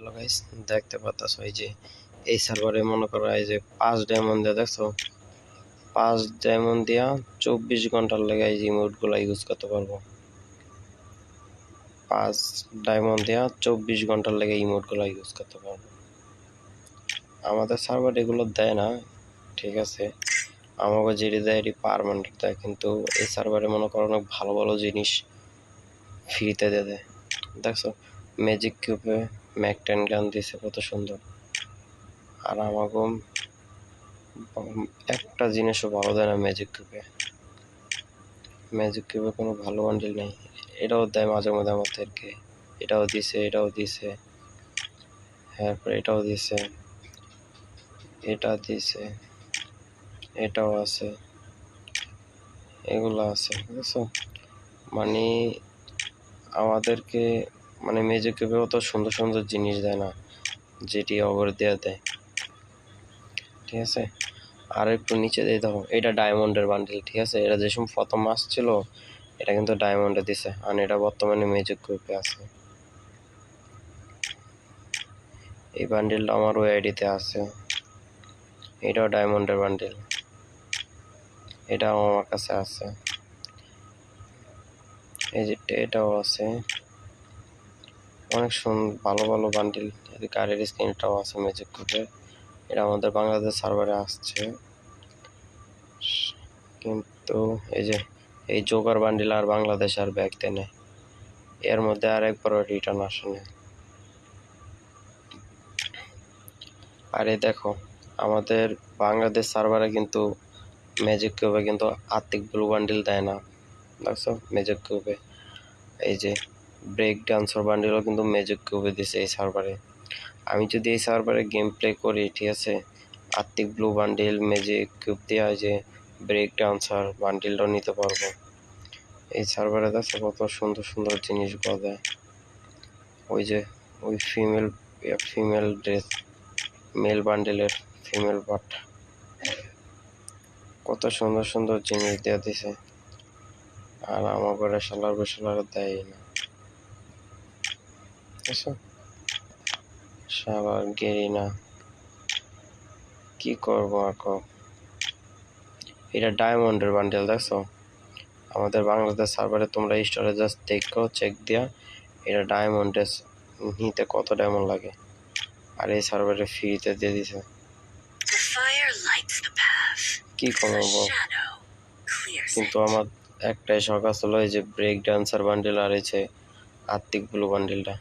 Hello guys দেখতে পাচ্ছ এই যে, এই সার্ভারে মনে করো এই যে পাঁচ ডায়মন্ড দিয়ে দেখছ? পাঁচ ডায়মন্ড দিয়া চব্বিশ ঘণ্টার লেগে এই যে ইমোটগুলো ইউজ করতে পারব। পাঁচ ডায়মন্ড দিয়া চব্বিশ ঘণ্টার লেগে ইমোটগুলো ইউজ করতে পারব। আমাদের সার্ভার এগুলো দেয় না, ঠিক আছে? আমাকে যেটি দেয় এটি পারমানেন্ট দেয়, কিন্তু এই সার্ভারে মনে করো অনেক ভালো ভালো জিনিস ফ্রিতে দিয়ে দেয়। দেখছ? ম্যাজিক কিউবে ম্যাকটেন গান দিছে কত সুন্দর। আর আমাকে একটা জিনিসও ভালো দেয় না ম্যাজিক কিউবে ম্যাজিক কিউবে কোনো ভালো বান্ডিল নেই। এটাও দেয় মাঝে মধ্যে আমাদেরকে। এটাও দিছে এটাও দিছে। তারপরে এটাও দিছে। এটা দিছে। এটাও আছে। এগুলো আছে, বুঝছ? মানে আমাদেরকে মানে মেজে কেবে অত সুন্দর সুন্দর জিনিস দেয় না, যেটি অগর দেওয়া দেয়। ঠিক আছে? আর একটু নিচে দিয়ে দেখো, এটা ডায়মন্ডের বান্ডিল, ঠিক আছে? এটা যে প্রথম আসছিল, এটা কিন্তু ডায়মন্ডে দিছে, আর এটা বর্তমানে মেজিক গ্রুপে আছে। এই বান্ডিলটা আমার ওই আইডিতে আছে। এটাও ডায়মন্ডের বান্ডিল। এটাও আমার কাছে আছে। এই যে এটাও আছে। অনেক সুন্দর ভালো ভালো বান্ডিল গাড়ির স্ক্রিনটাও আছে ম্যাজিক গ্রুপে এটা আমাদের বাংলাদেশ সার্ভারে আসছে। কিন্তু এই যে, এই জোগার বান্ডিল আর বাংলাদেশ আর ব্যাগ দেনে এর মধ্যে আর একবারও রিটার্ন আসে না আরে দেখো, আমাদের বাংলাদেশ সার্ভারে কিন্তু ম্যাজিক কিউবে কিন্তু আর্থিক ব্লু বান্ডিল দেয় না। দেখছ? ম্যাজিক কিউবে এই যে ব্রেক ডান্সার বান্ডিলও কিন্তু ম্যাজিক কিউবে দিছে এই সার্ভারে আমি যদি এই সার্ভারে গেম প্লে করি, ঠিক আছে? আর্থিক ব্লু বান্ডিল ম্যাজিক কিউব দেওয়া যে ব্রেক ডান্সার বান্ডিলটাও নিতে পারব। এই সার্ভারে দেখো কত সুন্দর সুন্দর জিনিসগুলো দেয়। ওই যে, ওই ফিমেল ফিমেল ড্রেস মেল বান্ডেলের ফিমেল পার্ট কত সুন্দর সুন্দর জিনিস দেওয়া দিছে। আর আমার ঘরে সালার বেসালার দেয় না। বুঝছ সালার গেরি না। কি করব আঁকো এটা ডায়মন্ডের বান্ডেল দেখছ? আমাদের বাংলাদেশ সার্ভারে তোমরা স্টোরে জাস্ট দেখো চেক দিয়া এটা ডায়মন্ডের নিতে কত ডায়মন্ড লাগে। আর এই সার্ভারে ফ্রিতে দিয়ে দিছে. কি করব কিন্তু আমার একটাই শখ আসলো এই যে ব্রেক ডান্সার বান্ডেল আর এই যে আর্থিক ব্লু বান্ডেলটা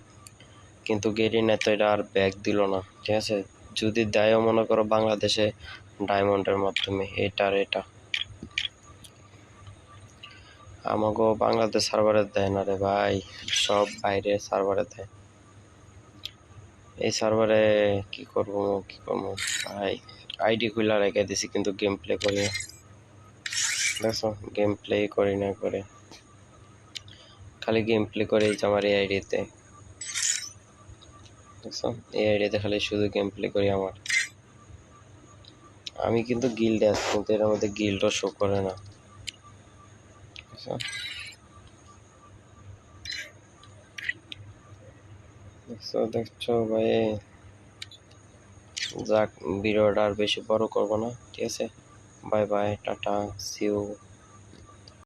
কিন্তু গেরিনা তো এটা আর ব্যাগ দিল না, ঠিক আছে? যদি দেয়ও মনে করো বাংলাদেশে ডায়মন্ডের মাধ্যমে, এটা আর এটা। আমাকে বাংলাদেশ সার্ভারে দেয় না রে ভাই, সব বাইরে সার্ভারে দেয়। এই সার্ভারে কি করব, কি করব? ভাই, আইডি খুলে রেখে দিছি কিন্তু গেম প্লে করি না। দেখছ, গেম প্লে করি না করে। খালি গেম প্লে করে আমার এই আইডিতে। দেখছ? এই আইডিতে খালি শুধু গেম প্লে করি আমার। আমি কিন্তু গিল্ডে আছি, কিন্তু এর মধ্যে গিল্ডও শো করে না? দেখছ? দেখছ ভাই। যাক, ভিডিওটা আর বেশি বড় করব না, ঠিক আছে? Bye bye tata see you